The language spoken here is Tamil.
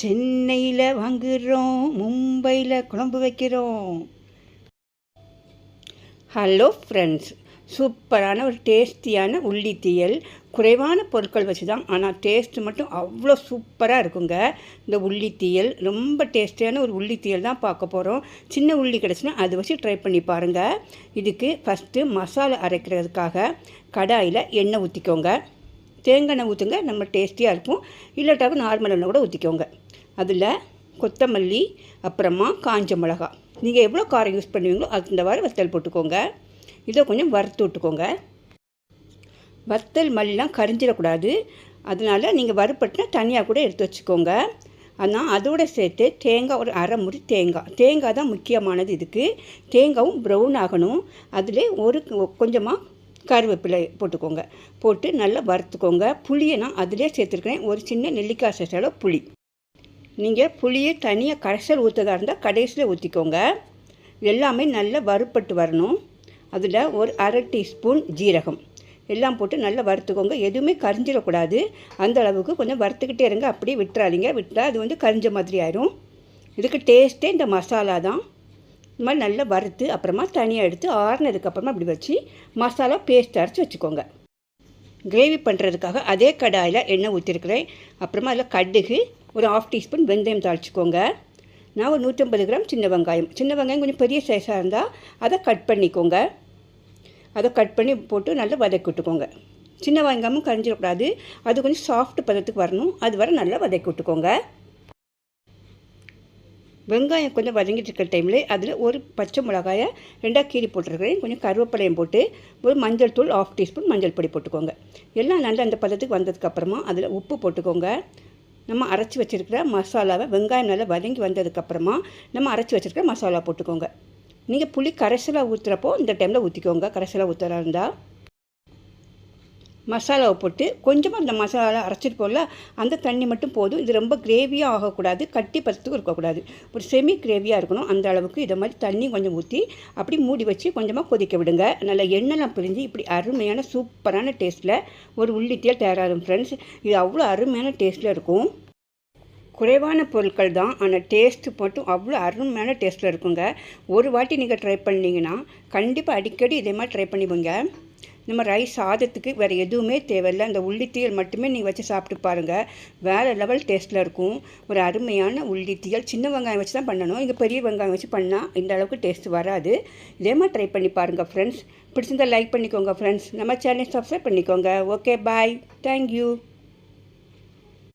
சென்னையில் வாங்குகிறோம் மும்பையில் குழம்பு வைக்கிறோம். ஹலோ ஃப்ரெண்ட்ஸ் சூப்பரான ஒரு டேஸ்டியான உள்ளி தீயல். குறைவான பொருட்கள் வச்சு தான் ஆனால் டேஸ்ட்டு மட்டும் அவ்வளோ சூப்பராக இருக்குங்க. இந்த உள்ளி தீயல் ரொம்ப டேஸ்டியான ஒரு உள்ளி தீயல் தான் பார்க்க போகிறோம் சின்ன உள்ளி கிடச்சுன்னா அது வச்சு ட்ரை பண்ணி பாருங்கள் இதுக்கு ஃபஸ்ட்டு மசாலா அரைக்கிறதுக்காக கடாயில் எண்ணெய் ஊற்றிக்கோங்க தேங்காய் எண்ணெய் ஊற்றுங்க நம்ம டேஸ்டியாக இருக்கும். இல்லாட்டாவும் நார்மல் எண்ணெய் கூட ஊற்றிக்கோங்க அதில் கொத்தமல்லி அப்புறமா காஞ்ச மிளகா. நீங்கள் எவ்வளோ காரம் யூஸ் பண்ணுவீங்களோ அதுக்கு இந்த வாரம் வத்தல் போட்டுக்கோங்க. இதை கொஞ்சம் வறுத்து விட்டுக்கோங்க. வத்தல் மல்லிலாம் கரிஞ்சிடக்கூடாது. அதனால் நீங்கள் வறுப்பட்டுனா தனியாக கூட எடுத்து வச்சுக்கோங்க. ஆனால் அதோடு சேர்த்து தேங்காய் ஒரு அரை முறி தேங்காய். தேங்காய் தான் முக்கியமானது இதுக்கு. தேங்காயும் ப்ரௌன் ஆகணும். அதில் ஒரு கொஞ்சமாக கருவேப்பிலை போட்டுக்கோங்க. போட்டு நல்லா வறுத்துக்கோங்க. புளியை நான் அதிலே சேர்த்துருக்கேன் ஒரு சின்ன நெல்லிக்காய் சைஸோட புளி. நீங்கள் புளியை தனியாக கரைசல் ஊற்றதா இருந்தால் கடைசியில் ஊற்றிக்கோங்க எல்லாமே நல்லா வறுப்பட்டு வரணும். அதில் ஒரு அரை டீஸ்பூன் ஜீரகம். எல்லாம் போட்டு நல்லா வறுத்துக்கோங்க. எதுவுமே கரிஞ்சிடக்கூடாது. அந்த அளவுக்கு கொஞ்சம் வறுத்துக்கிட்டே இருங்க. அப்படியே விட்டுறாதீங்க. விட்டால் அது வந்து கரிஞ்ச மாதிரி ஆயிரும். இதுக்கு டேஸ்ட்டே இந்த மசாலா தான். இந்த மாதிரி நல்லா வறுத்து அப்புறமா தனியாக எடுத்து ஆறுனதுக்கப்புறமா அப்படி வச்சு மசாலா பேஸ்ட் அரைச்சி வச்சுக்கோங்க. கிரேவி பண்ணுறதுக்காக அதே கடாயில் எண்ணெய் ஊற்றிருக்கிறேன் அப்புறமா அதில் கடுகு ஒரு ஆஃப் டீஸ்பூன் வெந்தயம் தாளிச்சிக்கோங்க. நான் ஒரு நூற்றம்பது கிராம் சின்ன வெங்காயம். சின்ன வெங்காயம் கொஞ்சம் பெரிய சைஸாக இருந்தால் அதை கட் பண்ணிக்கோங்க. அதை கட் பண்ணி போட்டு நல்லா வதக்கி விட்டுக்கோங்க. சின்ன வெங்காயமும் கரிஞ்சிடக்கூடாது. அது கொஞ்சம் சாஃப்ட் பதத்துக்கு வரணும். அது வர நல்லா வதக்கி விட்டுக்கோங்க. வெங்காயம் கொஞ்சம் வதங்கிட்டு இருக்கிற டைமில் அதில் ஒரு பச்சை மிளகாயை ரெண்டாக கீரி போட்டிருக்கிறேன். கொஞ்சம் கருவேப்பிலையும் போட்டு ஒரு மஞ்சள் தூள் ஆஃப் டீஸ்பூன் மஞ்சள் பொடி போட்டுக்கோங்க. எல்லாம் நல்லா அந்த பதத்துக்கு வந்ததுக்கப்புறமா அதில் உப்பு போட்டுக்கோங்க. நம்ம அரைச்சி வச்சுருக்கிற மசாலாவை வெங்காயம் நல்லா வதங்கி வந்ததுக்கப்புறமா நம்ம அரைச்சி வச்சுருக்கிற மசாலா போட்டுக்கோங்க. நீங்கள் புளி கரைசலாக ஊற்றுறப்போ இந்த டைமில் ஊற்றிக்கோங்க கரைசலாக ஊற்றுறா இருந்தால் மசாலாவை போட்டு கொஞ்சமாக அந்த மசாலா அரைச்சிருப்போம்ல அந்த தண்ணி மட்டும் போதும். இது ரொம்ப கிரேவியாக ஆகக்கூடாது. கட்டி பத்துக்கு இருக்கக்கூடாது. ஒரு செமி கிரேவியாக இருக்கணும். அந்த அளவுக்கு இதை மாதிரி தண்ணி கொஞ்சம் ஊற்றி அப்படி மூடி வச்சு கொஞ்சமாக கொதிக்க விடுங்க. நல்லா எண்ணெய்லாம் பிரிஞ்சு இப்படி அருமையான சூப்பரான டேஸ்ட்டில் ஒரு உள்ளித்தியல் தயாராகும். ஃப்ரெண்ட்ஸ் இது அவ்வளோ அருமையான டேஸ்ட்டில் இருக்கும். குறைவான பொருட்கள் தான். ஆனால் டேஸ்ட்டு மட்டும் அவ்வளோ அருமையான டேஸ்ட்டில் இருக்குங்க. ஒரு வாட்டி நீங்கள் ட்ரை பண்ணிங்கன்னா கண்டிப்பாக அடிக்கடி இதே மாதிரி ட்ரை பண்ணிப்போங்க நம்ம ரைஸ் சாதத்துக்கு வேறு எதுவுமே தேவையில்லை. அந்த உள்ளித்தீயல் மட்டுமே நீங்கள் வச்சு சாப்பிட்டு பாருங்கள் வேறு லெவல் டேஸ்ட்டில் இருக்கும். ஒரு அருமையான உள்ளித்தீயல். சின்ன வெங்காயம் வச்சு தான் பண்ணணும். இங்கே பெரிய வெங்காயம் வச்சு பண்ணால் இந்த அளவுக்கு டேஸ்ட் வராது. இதே மாதிரி ட்ரை பண்ணி பாருங்கள் ஃப்ரெண்ட்ஸ் பிடிச்சிருந்தால் லைக் பண்ணிக்கோங்க ஃப்ரெண்ட்ஸ் நம்ம சேனல் சப்ஸ்கிரைப் பண்ணிக்கோங்க. Okay bye thank you